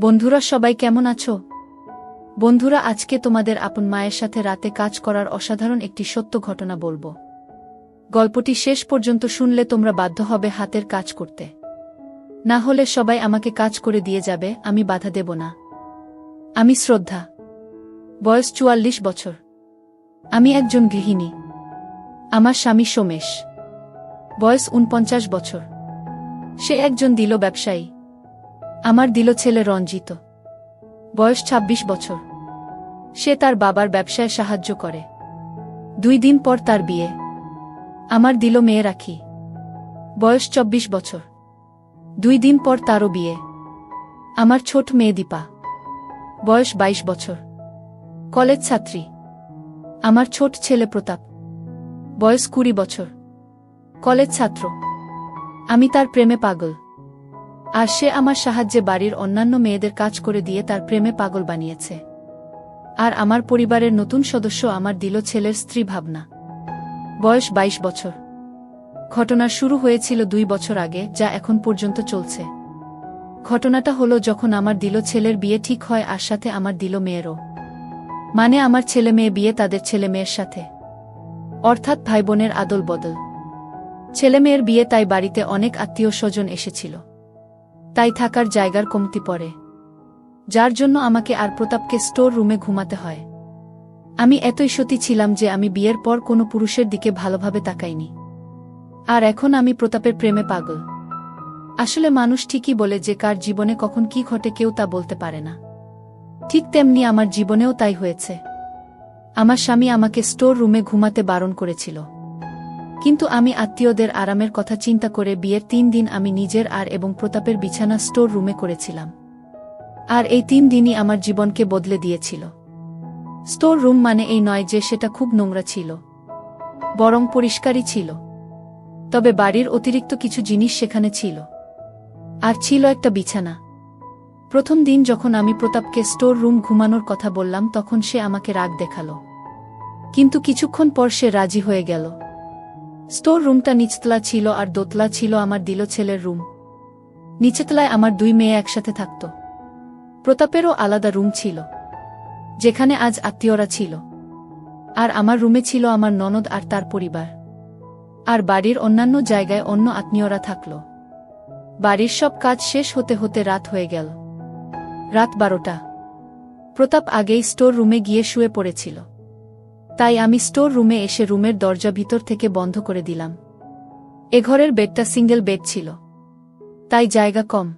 বন্ধুরা সবাই কেমন আছো? বন্ধুরা, আজকে তোমাদের আপন মায়ের সাথে রাতে কাজ করার অসাধারণ একটি সত্য ঘটনা বলব। গল্পটি শেষ পর্যন্ত শুনলে তোমরা বাধ্য হবে হাতের কাজ করতে। না হলে সবাই আমাকে কাজ করে দিয়ে যাবে, আমি বাধা দেব না। আমি শ্রদ্ধা। বয়স চুয়াল্লিশ বছর। আমি একজন গৃহিণী। আমার স্বামী সোমেশ। বয়স উনপঞ্চাশ বছর। সে একজন দিল ব্যবসায়ী। আমার দিল ছেলে রঞ্জিত। বয়স ২৬ বছর। সে তার বাবার ব্যবসায় সাহায্য করে। দুই দিন পর তার বিয়ে। আমার দিল মেয়ে রাখি। বয়স ২৪ বছর। দুই দিন পর তারও বিয়ে। আমার ছোট মেয়ে দীপা। বয়স ২২ বছর। কলেজ ছাত্রী। আমার ছোট ছেলে প্রতাপ। বয়স কুড়ি বছর। কলেজ ছাত্র। আমি তার প্রেমে পাগল। আর সে আমার সাহায্যে বাড়ির অন্যান্য মেয়েদের কাজ করে দিয়ে তার প্রেমে পাগল বানিয়েছে। আর আমার পরিবারের নতুন সদস্য আমার দিল ছেলের স্ত্রী ভাবনা। বয়স ২২ বছর। ঘটনা শুরু হয়েছিল দুই বছর আগে, যা এখন পর্যন্ত চলছে। ঘটনাটা হলো যখন আমার দিল ছেলের বিয়ে ঠিক হয় আর সাথে আমার দিল মেয়েরও। মানে আমার ছেলে মেয়ে বিয়ে তাদের ছেলে মেয়ের সাথে। অর্থাৎ ভাই বোনের আদল বদল। ছেলে মেয়ের বিয়ে তাই বাড়িতে অনেক আত্মীয় স্বজন এসেছিল। তাই থাকার জায়গার কমতি পড়ে। যার জন্য আমাকে আর প্রতাপকে স্টোর রুমে ঘুমাতে হয়। আমি এতই সতী ছিলাম যে আমি বিয়ের পর কোনো পুরুষের দিকে ভালোভাবে তাকাইনি। আর এখন আমি প্রতাপের প্রেমে পাগল। আসলে মানুষ ঠিকই বলে যে কার জীবনে কখন কি ঘটে কেউ তা বলতে পারে না। ঠিক তেমনি আমার জীবনেও তাই হয়েছে। আমার স্বামী আমাকে স্টোর রুমে ঘুমাতে বারণ করেছিল। কিন্তু আমি আত্মীয়দের আরামের কথা চিন্তা করে বিয়ের তিন দিন আমি নিজের আর এবং প্রতাপের বিছানা স্টোর রুমে করেছিলাম। আর এই তিন দিনই আমার জীবনকে বদলে দিয়েছিল। স্টোর রুম মানে এই নয় যে সেটা খুব নোংরা ছিল। বরং পরিষ্কারই ছিল। তবে বাড়ির অতিরিক্ত কিছু জিনিস সেখানে ছিল। আর ছিল একটা বিছানা। প্রথম দিন যখন আমি প্রতাপকে স্টোর রুম ঘুমানোর কথা বললাম তখন সে আমাকে রাগ দেখাল। কিন্তু কিছুক্ষণ পর সে রাজি হয়ে গেল। স্টোর রুমটা নিচতলা ছিল আর দোতলা ছিল আমার দিল ছেলের রুম। নিচেতলায় আমার দুই মেয়ে একসাথে থাকত। প্রতাপেরও আলাদা রুম ছিল, যেখানে আজ আত্মীয়রা ছিল। আর আমার রুমে ছিল আমার ননদ আর তার পরিবার। আর বাড়ির অন্যান্য জায়গায় অন্য আত্মীয়রা থাকল। বাড়ির সব কাজ শেষ হতে হতে রাত হয়ে গেল। রাত বারোটা। প্রতাপ আগেই স্টোর রুমে গিয়ে শুয়ে পড়েছিল। তাই আমি স্টোর রুমে এসে রুমের দরজা ভিতর থেকে বন্ধ করে দিলাম। এ ঘরের বেডটা সিঙ্গেল বেড ছিল। তাই জায়গা কম।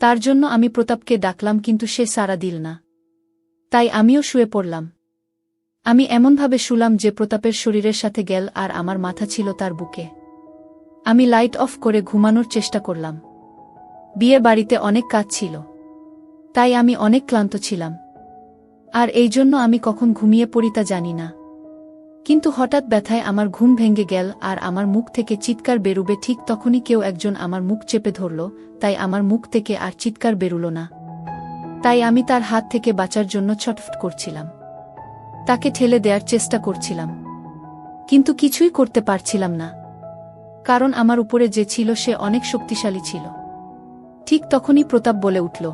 তার জন্য আমি প্রতাপকে ডাকলাম, কিন্তু সে সারা দিল না। তাই আমিও শুয়ে পড়লাম। আমি এমনভাবে শুলাম যে প্রতাপের শরীরের সাথে গেল আর আমার মাথা ছিল তার বুকে। আমি লাইট অফ করে ঘুমানোর চেষ্টা করলাম। বিয়ে বাড়িতে অনেক কাজ ছিল। তাই আমি অনেক ক্লান্ত ছিলাম। আর এই জন্য আমি কখন ঘুমিয়ে পড়ি তা জানি না। কিন্তু হঠাৎ ব্যথায় আমার ঘুম ভেঙে গেল আর আমার মুখ থেকে চিৎকার বেরুবে ঠিক তখনই কেউ একজন আমার মুখ চেপে ধরল, তাই আমার মুখ থেকে আর চিৎকার বেরুল না। তাই আমি তার হাত থেকে বাঁচার জন্য ছটফট করছিলাম। তাকে ঠেলে দেওয়ার চেষ্টা করছিলাম। কিন্তু কিছুই করতে পারছিলাম না। কারণ আমার উপরে যে ছিল সে অনেক শক্তিশালী ছিল। ঠিক তখনই প্রতাপ বলে উঠল,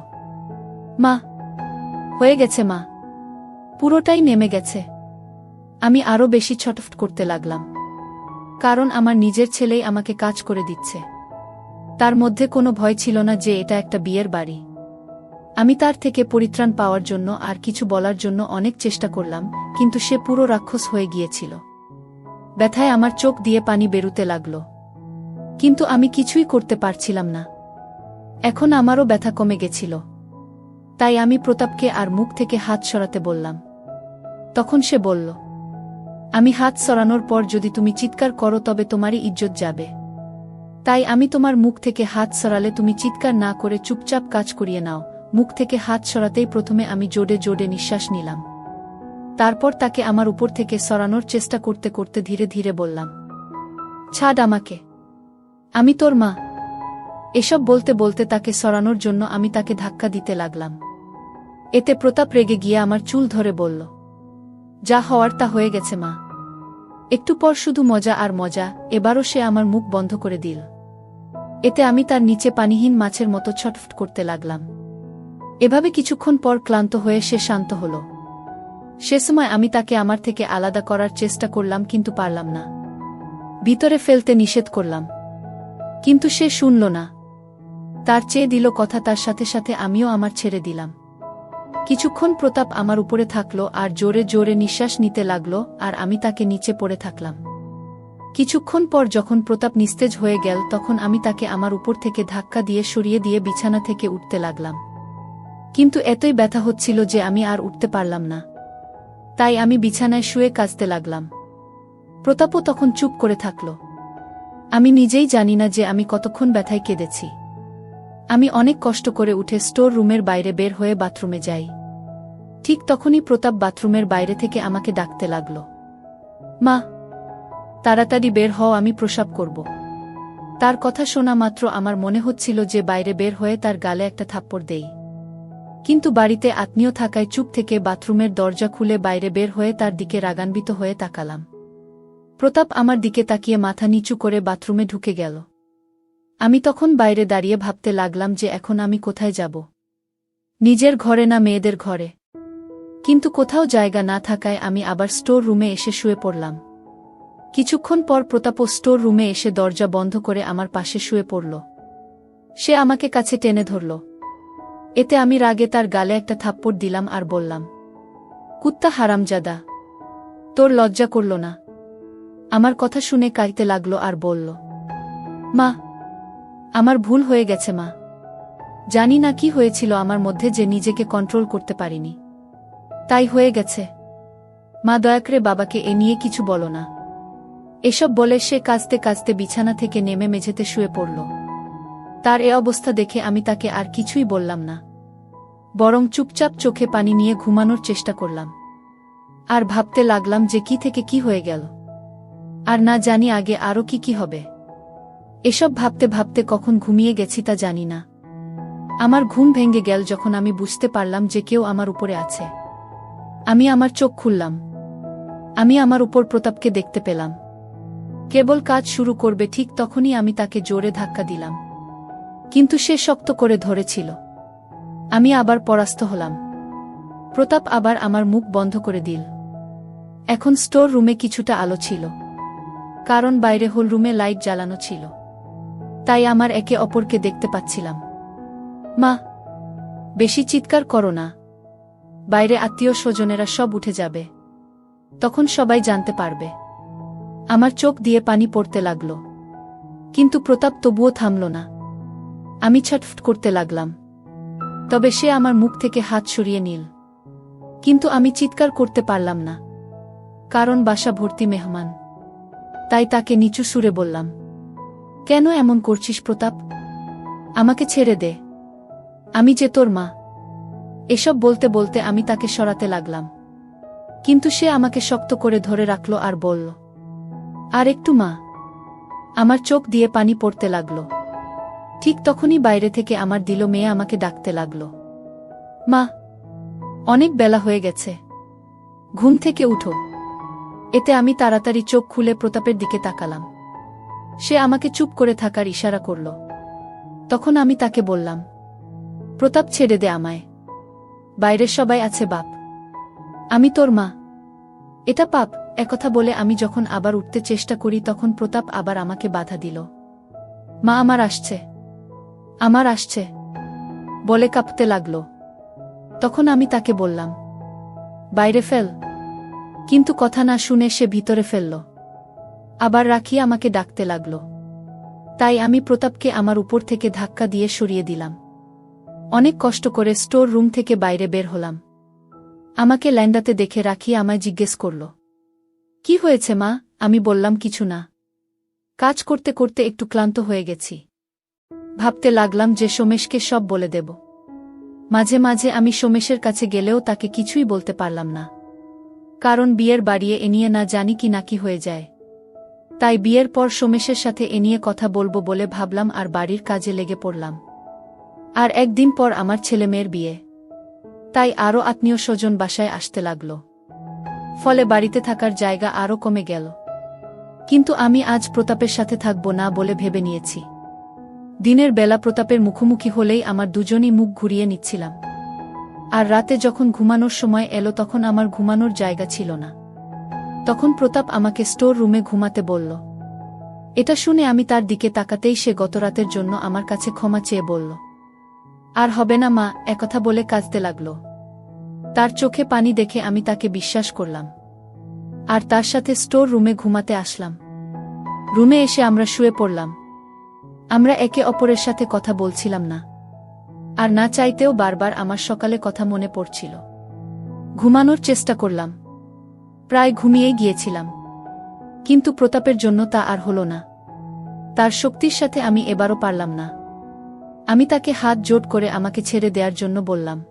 মা, হয়ে গেছে মা। পুরোটাই নেমে গেছে। আমি আরও বেশি ছটফট করতে লাগলাম। কারণ আমার নিজের ছেলেই আমাকে কাজ করে দিচ্ছে। তার মধ্যে কোনো ভয় ছিল না যে এটা একটা বিয়ের বাড়ি। আমি তার থেকে পরিত্রাণ পাওয়ার জন্য আর কিছু বলার জন্য অনেক চেষ্টা করলাম, কিন্তু সে পুরো রাক্ষস হয়ে গিয়েছিল। ব্যথায় আমার চোখ দিয়ে পানি বেরুতে লাগল। কিন্তু আমি কিছুই করতে পারছিলাম না। এখন আমারও ব্যথা কমে গেছিল। তাই আমি প্রতাপকে আর মুখ থেকে হাত সরাতে বললাম। তখন সে বলল, আমি হাত সরানোর পর যদি তুমি চিৎকার করো তবে তোমারই ইজ্জত যাবে। তাই আমি তোমার মুখ থেকে হাত সরালে তুমি চিৎকার না করে চুপচাপ কাজ করিয়ে নাও। মুখ থেকে হাত সরাতেই প্রথমে আমি জোরে জোরে নিঃশ্বাস নিলাম। তারপর তাকে আমার উপর থেকে সরানোর চেষ্টা করতে করতে ধীরে ধীরে বললাম, ছাড় আমাকে। আমি তোর মা। এসব বলতে বলতে তাকে সরানোর জন্য আমি তাকে ধাক্কা দিতে লাগলাম। এতে প্রতাপ রেগে গিয়ে আমার চুল ধরে বলল, যা হওয়ার তা হয়ে গেছে, মা। একটু পর শুধু মজা আর মজা, এবারও সে আমার মুখ বন্ধ করে দিল। এতে আমি তার নিচে পানিহীন মাছের মতো ছটফট করতে লাগলাম। এভাবে কিছুক্ষণ পর ক্লান্ত হয়ে সে শান্ত হল। সে সময় আমি তাকে আমার থেকে আলাদা করার চেষ্টা করলাম, কিন্তু পারলাম না। ভিতরে ফেলতে নিষেধ করলাম। কিন্তু সে শুনল না। তার চেয়ে দিল কথা তার সাথে সাথে আমিও আমার ছেড়ে দিলাম। কিছুক্ষণ প্রতাপ আমার উপরে থাকল আর জোরে জোরে নিঃশ্বাস নিতে লাগল আর আমি তাকে নিচে পড়ে থাকলাম। কিছুক্ষণ পর যখন প্রতাপ নিস্তেজ হয়ে গেল তখন আমি তাকে আমার উপর থেকে ধাক্কা দিয়ে সরিয়ে দিয়ে বিছানা থেকে উঠতে লাগলাম। কিন্তু এতই ব্যথা হচ্ছিল যে আমি আর উঠতে পারলাম না। তাই আমি বিছানায় শুয়ে কাঁচতে লাগলাম। প্রতাপও তখন চুপ করে থাকল। আমি নিজেই জানি না যে আমি কতক্ষণ ব্যথায় কেঁদেছি। আমি অনেক কষ্ট করে উঠে স্টোর রুমের বাইরে বের হয়ে বাথরুমে যাই। ঠিক তখনই প্রতাপ বাথরুমের বাইরে থেকে আমাকে ডাকতে লাগল। মা, তাড়াতাড়ি বের হও, আমি প্রসাব করব। তার কথা শোনা মাত্র আমার মনে হচ্ছিল যে বাইরে বের হয়ে তার গালে একটা থাপ্পড় দেই। কিন্তু বাড়িতে আত্মীয় থাকায় চুপ থেকে বাথরুমের দরজা খুলে বাইরে বের হয়ে তার দিকে রাগান্বিত হয়ে তাকালাম। প্রতাপ আমার দিকে তাকিয়ে মাথা নিচু করে বাথরুমে ঢুকে গেল। আমি তখন বাইরে দাঁড়িয়ে ভাবতে লাগলাম যে এখন আমি কোথায় যাব। নিজের ঘরে না মেয়েদের ঘরে। কিন্তু কোথাও জায়গা না থাকায় আমি আবার স্টোর রুমে এসে শুয়ে পড়লাম। কিছুক্ষণ পর প্রতাপ স্টোর রুমে এসে দরজা বন্ধ করে আমার পাশে শুয়ে পড়ল। সে আমাকে কাছে টেনে ধরল। এতে আমি রাগে তার গালে একটা থাপ্পড় দিলাম আর বললাম, কুত্তা হারামজাদা, তোর লজ্জা করল না। আমার কথা শুনে কাইতে লাগল আর বলল, মা আমার ভুল হয়ে গেছে, মা। জানি না কি হয়েছিল আমার মধ্যে যে নিজেকে কন্ট্রোল করতে পারিনি। তাই হয়ে গেছে। মা, দয়া করে বাবাকে এ নিয়ে কিছু বলো না। এসব বলে সে কাঁচতে কাঁচতে বিছানা থেকে নেমে মেঝেতে শুয়ে পড়ল। তার এ অবস্থা দেখে আমি তাকে আর কিছুই বললাম না। বরং চুপচাপ চোখে পানি নিয়ে ঘুমানোর চেষ্টা করলাম। আর ভাবতে লাগলাম যে কি থেকে কি হয়ে গেল। আর না জানি আগে আরও কি কি হবে। এসব ভাবতে ভাবতে কখন ঘুমিয়ে গেছি তা জানি না। আমার ঘুম ভেঙে গেল যখন আমি বুঝতে পারলাম যে কেউ আমার উপরে আছে। আমি আমার চোখ খুললাম। আমি আমার উপর প্রতাপকে দেখতে পেলাম। কেবল কাজ শুরু করবে ঠিক তখনই আমি তাকে জোরে ধাক্কা দিলাম। কিন্তু সে শক্ত করে ধরেছিল। আমি আবার পরাস্ত হলাম। প্রতাপ আবার আমার মুখ বন্ধ করে দিল। এখন স্টোর রুমে কিছুটা আলো ছিল। কারণ বাইরে হোল রুমে লাইট জ্বালানো ছিল। তাই আমার একে অপরকে দেখতে পাচ্ছিলাম। মা, বেশি চিৎকার করো না। বাইরে আত্মীয় স্বজনেরা সব উঠে যাবে। তখন সবাই জানতে পারবে। আমার চোখ দিয়ে পানি পড়তে লাগল। কিন্তু প্রতাপ তবুও থামল না। আমি ছটফট করতে লাগলাম। তবে সে আমার মুখ থেকে হাত সরিয়ে নিল। কিন্তু আমি চিৎকার করতে পারলাম না। কারণ বাসা ভর্তি মেহমান। তাই তাকে নিচু সুরে বললাম কেন এমন করছিস প্রতাপ? আমাকে ছেড়ে দে। আমি যে তোর মা। এসব বলতে বলতে আমি তাকে সরাতে লাগলাম। কিন্তু সে আমাকে শক্ত করে ধরে রাখল আর বলল, আর একটু মা। আমার চোখ দিয়ে পানি পড়তে লাগল। ঠিক তখনই বাইরে থেকে আমার দিল মেয়ে আমাকে ডাকতে লাগল, মা, অনেক বেলা হয়ে গেছে। ঘুম থেকে উঠো। এতে আমি তাড়াতাড়ি চোখ খুলে প্রতাপের দিকে তাকালাম। সে আমাকে চুপ করে থাকার ইশারা করল। তখন আমি তাকে বললাম, প্রতাপ ছেড়ে দে আমায়। বাইরের সবাই আছে বাপ। আমি তোর মা। এটা পাপ, একথা বলে আমি যখন আবার উঠতে চেষ্টা করি তখন প্রতাপ আবার আমাকে বাধা দিল। মা আমার আসছে। আমার আসছে। বলে কাঁপতে লাগল। তখন আমি তাকে বললাম, বাইরে ফেল। কিন্তু কথা না শুনে সে ভিতরে ফেলল। আবার রাখি আমাকে ডাকতে লাগল। তাই আমি প্রতাপকে আমার উপর থেকে ধাক্কা দিয়ে সরিয়ে দিলাম। অনেক কষ্ট করে স্টোর রুম থেকে বাইরে বের হলাম। আমাকে ল্যান্ডাতে দেখে রাখি আমায় জিজ্ঞেস করল, কি হয়েছে মা? আমি বললাম, কিছু না। কাজ করতে করতে একটু ক্লান্ত হয়ে গেছি। ভাবতে লাগলাম যে সোমেশকে সব বলে দেব। মাঝে মাঝে আমি সোমেশের কাছে গেলেও তাকে কিছুই বলতে পারলাম না। কারণ বিয়ের বাড়িয়ে এ নিয়ে না জানি কি নাকি হয়ে যায়। তাই বিয়ের পর সোমেশের সাথে এ নিয়ে কথা বলব বলে ভাবলাম আর বাড়ির কাজে লেগে পড়লাম। আর একদিন পর আমার ছেলে মেয়ের বিয়ে। তাই আরও আত্মীয় স্বজন বাসায় আসতে লাগল। ফলে বাড়িতে থাকার জায়গা আরও কমে গেল। কিন্তু আমি আজ প্রতাপের সাথে থাকব না বলে ভেবে নিয়েছি। দিনের বেলা প্রতাপের মুখোমুখি হলেই আমার দুজনই মুখ ঘুরিয়ে নিচ্ছিলাম। আর রাতে যখন ঘুমানোর সময় এলো তখন আমার ঘুমানোর জায়গা ছিল না। তখন প্রতাপ আমাকে স্টোর রুমে ঘুমাতে বলল। এটা শুনে আমি তার দিকে তাকাতেই সে গতরাতের জন্য আমার কাছে ক্ষমা চেয়ে বলল। আর হবে না মা, একথা বলে কাঁদতে লাগল। তার চোখে পানি দেখে আমি তাকে বিশ্বাস করলাম। আর তার সাথে স্টোর রুমে ঘুমাতে আসলাম। রুমে এসে আমরা শুয়ে পড়লাম। আমরা একে অপরের সাথে কথা বলছিলাম না। আর না চাইতেও বারবার আমার সকালে কথা মনে পড়ছিল। ঘুমানোর চেষ্টা করলাম। প্রায় ঘুমিয়েই গিয়েছিলাম। কিন্তু প্রতাপের জন্য তা আর হল না। তার শক্তির সাথে আমি এবারও পারলাম না। আমি তাকে হাত জোট করে আমাকে ছেড়ে দেওয়ার জন্য বললাম।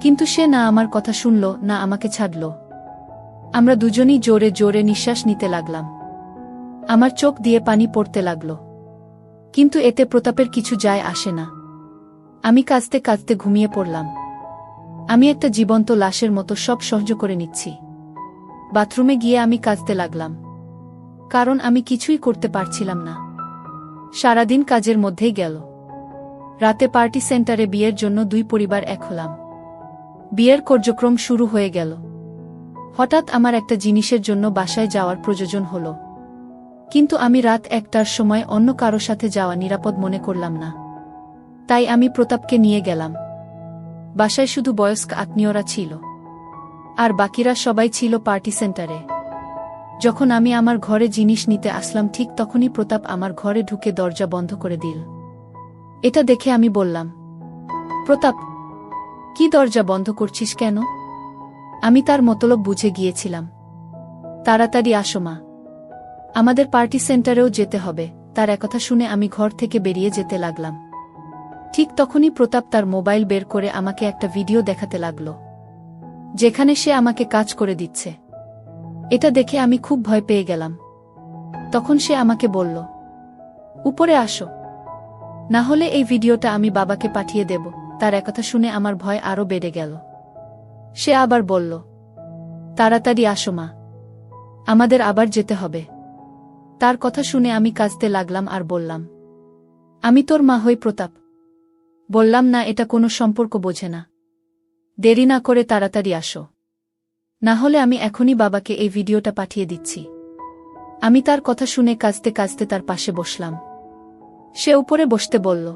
কিন্তু সে না আমার কথা শুনল, না আমাকে ছাড়ল। আমরা দুজনই জোরে জোরে নিঃশ্বাস নিতে লাগলাম। আমার চোখ দিয়ে পানি পড়তে লাগল। কিন্তু এতে প্রতাপের কিছু যায় আসে না। আমি কাঁদতে কাঁদতে ঘুমিয়ে পড়লাম। আমি একটা জীবন্ত লাশের মতো সব সহ্য করে নিচ্ছি। বাথরুমে গিয়ে আমি কাঁদতে লাগলাম। কারণ আমি কিছুই করতে পারছিলাম না। সারাদিন কাজের মধ্যেই গেল। রাতে পার্টি সেন্টারে বিয়ের জন্য দুই পরিবার এক হলাম। বিয়ের কার্যক্রম শুরু হয়ে গেল। হঠাৎ আমার একটা জিনিসের জন্য বাসায় যাওয়ার প্রয়োজন হল। কিন্তু আমি রাত একটার সময় অন্য কারও সাথে যাওয়া নিরাপদ মনে করলাম না। তাই আমি প্রতাপকে নিয়ে গেলাম। বাসায় শুধু বয়স্ক আত্মীয়রা ছিল। আর বাকিরা সবাই ছিল পার্টি সেন্টারে। যখন আমি আমার ঘরে জিনিস নিতে আসলাম, ঠিক তখনই প্রতাপ আমার ঘরে ঢুকে দরজা বন্ধ করে দিল। এটা দেখে আমি বললাম, প্রতাপ, কি দরজা বন্ধ করছিস কেন? আমি তার মতলব বুঝে গিয়েছিলাম। তাড়াতাড়ি আসো মা। আমাদের পার্টি সেন্টারেও যেতে হবে। তার একথা শুনে আমি ঘর থেকে বেরিয়ে যেতে লাগলাম। ঠিক তখনই প্রতাপ তার মোবাইল বের করে আমাকে একটা ভিডিও দেখাতে লাগল। যেখানে সে আমাকে কাজ করে দিচ্ছে। এটা দেখে আমি খুব ভয় পেয়ে গেলাম। তখন সে আমাকে বলল, উপরে আসো। না হলে এই ভিডিওটা আমি বাবাকে পাঠিয়ে দেব। তার একথা শুনে আমার ভয় আরও বেড়ে গেল। সে আবার বলল, তাড়াতাড়ি আসো মা। আমাদের আবার যেতে হবে। তার কথা শুনে আমি কাজতে লাগলাম আর বললাম, আমি তোর মা হই প্রতাপ। বললাম, না, এটা কোনো সম্পর্ক বোঝে না। দেরি না করে তাড়াতাড়ি আসো। না হলে আমি এখনই বাবাকে এই ভিডিওটা পাঠিয়ে দিচ্ছি। আমি তার কথা শুনে কাঁদতে কাঁদতে তার পাশে বসলাম। সে উপরে বসতে বলল,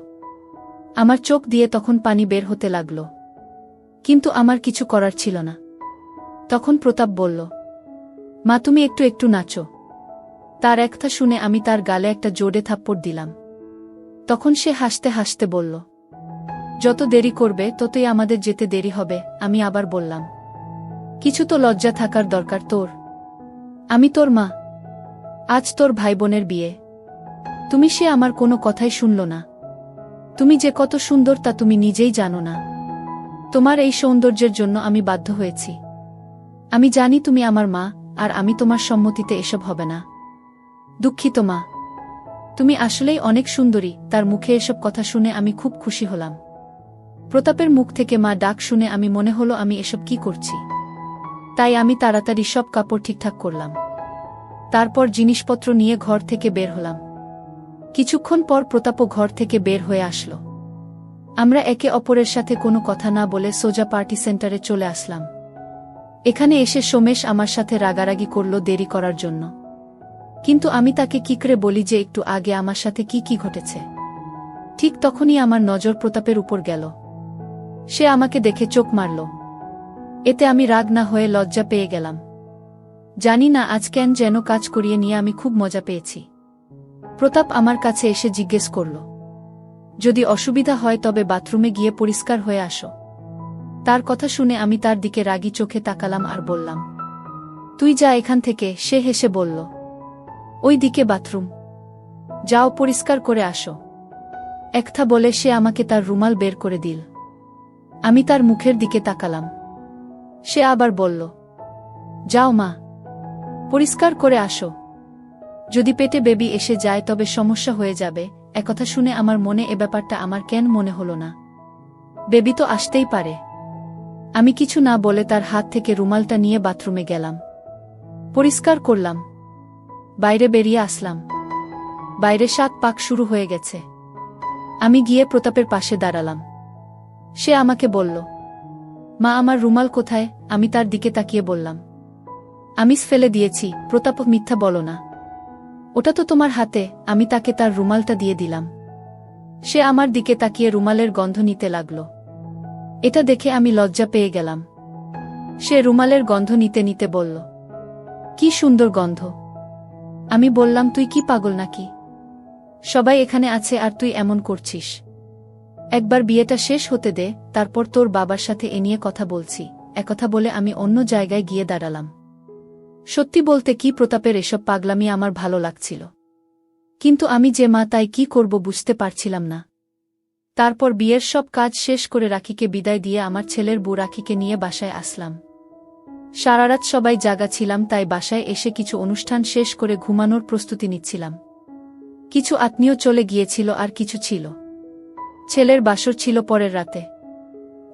আমার চোখ দিয়ে তখন পানি বের হতে লাগল। কিন্তু আমার কিছু করার ছিল না। তখন প্রতাপ বলল, মা, তুমি একটু একটু নাচো। তার একথা শুনে আমি তার গালে একটা জোরে থাপ্পড় দিলাম। তখন সে হাসতে হাসতে বলল যত দেরি করবে, ততই আমাদের যেতে দেরি হবে, আমি আবার বললাম। কিছু তো লজ্জা থাকার দরকার তোর। আমি তোর মা। আজ তোর ভাই বোনের বিয়ে। তুমি সে আমার কোনো কথাই শুনল না। তুমি যে কত সুন্দর তা তুমি নিজেই জানো না। তোমার এই সৌন্দর্যের জন্য আমি বাধ্য হয়েছি। আমি জানি তুমি আমার মা, আর আমি তোমার সম্মতিতে এসব হবে না। দুঃখিত মা। তুমি আসলেই অনেক সুন্দরী, তার মুখে এসব কথা শুনে আমি খুব খুশি হলাম। প্রতাপের মুখ থেকে মা ডাক শুনে আমি মনে হলো আমি এসব কি করছি। তাই আমি তাড়াতাড়ি সব কাপড় ঠিকঠাক করলাম। তারপর জিনিসপত্র নিয়ে ঘর থেকে বের হলাম। কিছুক্ষণ পর প্রতাপও ঘর থেকে বের হয়ে আসলো। আমরা একে অপরের সাথে কোনো কথা না বলে সোজা পার্টি সেন্টারে চলে আসলাম। এখানে এসে সোমেশ আমার সাথে রাগারাগি করল দেরি করার জন্য। কিন্তু আমি তাকে কিকরে বলি যে একটু আগে আমার সাথে কি কি ঘটেছে? ঠিক তখনই আমার নজর প্রতাপের উপর গেল। সে আমাকে দেখে চোখ মারল। এতে আমি রাগ না হয়ে লজ্জা পেয়ে গেলাম। জানি না আজ কেন যেন কাজ করিয়ে নিয়ে আমি খুব মজা পেয়েছি। প্রতাপ আমার কাছে এসে জিজ্ঞেস করল, যদি অসুবিধা হয় তবে বাথরুমে গিয়ে পরিষ্কার হয়ে আসো তার কথা শুনে আমি তার দিকে রাগি চোখে তাকালাম আর বললাম, তুই যা এখান থেকে সে হেসে বলল, ওই দিকে বাথরুম। যাও পরিষ্কার করে আসো একথা বলে সে আমাকে তার রুমাল বের করে দিল। আমি তার মুখের দিকে তাকালাম। সে আবার বলল, যাও মা, পরিষ্কার করে আসো। যদি পেটে বেবি এসে যায় তবে সমস্যা হয়ে যাবে। একথা শুনে আমার মনে এ ব্যাপারটা আমার কেন মনে হল না। বেবি তো আসতেই পারে। আমি কিছু না বলে তার হাত থেকে রুমালটা নিয়ে বাথরুমে গেলাম। পরিষ্কার করলাম। বাইরে বেরিয়ে আসলাম। বাইরে সাত পাক শুরু হয়ে গেছে। আমি গিয়ে প্রতাপের পাশে দাঁড়ালাম। সে আমাকে বলল, মা, আমার রুমাল কোথায়? আমি তার দিকে তাকিয়ে বললাম আমিস ফেলে দিয়েছি প্রতাপ মিথ্যা বলো না। ওটা তো তোমার হাতে, আমি তাকে তার রুমালটা দিয়ে দিলাম সে আমার দিকে তাকিয়ে রুমালের গন্ধ নিতে লাগল। এটা দেখে আমি লজ্জা পেয়ে গেলাম। সে রুমালের গন্ধ নিতে নিতে বলল, কি সুন্দর গন্ধ। আমি বললাম, তুই কি পাগল নাকি? সবাই এখানে আছে আর তুই এমন করছিস। একবার বিয়েটা শেষ হতে দে, তারপর তোর বাবার সাথে এ নিয়ে কথা বলছি একথা বলে আমি অন্য জায়গায় গিয়ে দাঁড়ালাম। সত্যি বলতে কি প্রতাপের এসব পাগলামি আমার ভালো লাগছিল। কিন্তু আমি যে মা তাই কি করব বুঝতে পারছিলাম না। তারপর বিয়ের সব কাজ শেষ করে রাখিকে বিদায় দিয়ে আমার ছেলের বউ রাখিকে নিয়ে বাসায় আসলাম। সারারাত সবাই জাগা ছিলাম, তাই বাসায় এসে কিছু অনুষ্ঠান শেষ করে ঘুমানোর প্রস্তুতি নিচ্ছিলাম। কিছু আত্মীয় চলে গিয়েছিল আর কিছু ছিল। ছেলের বাসর ছিল পরের রাতে।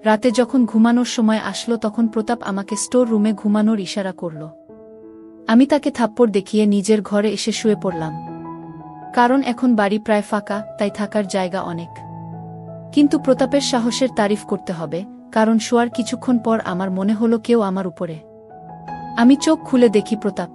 রাতে যখন ঘুমানোর সময় আসলো তখন প্রতাপ আমাকে স্টোর রুমে ঘুমানোর ইশারা করল। আমি তাকে থাপ্পড় দেখিয়ে নিজের ঘরে এসে শুয়ে পড়লাম। কারণ এখন বাড়ি প্রায় ফাঁকা, তাই থাকার জায়গা অনেক। কিন্তু প্রতাপের সাহসের তারিফ করতে হবে, কারণ শোয়ার কিছুক্ষণ পর আমার মনে হলো কেউ আমার উপরে। আমি চোখ খুলে দেখি প্রতাপ।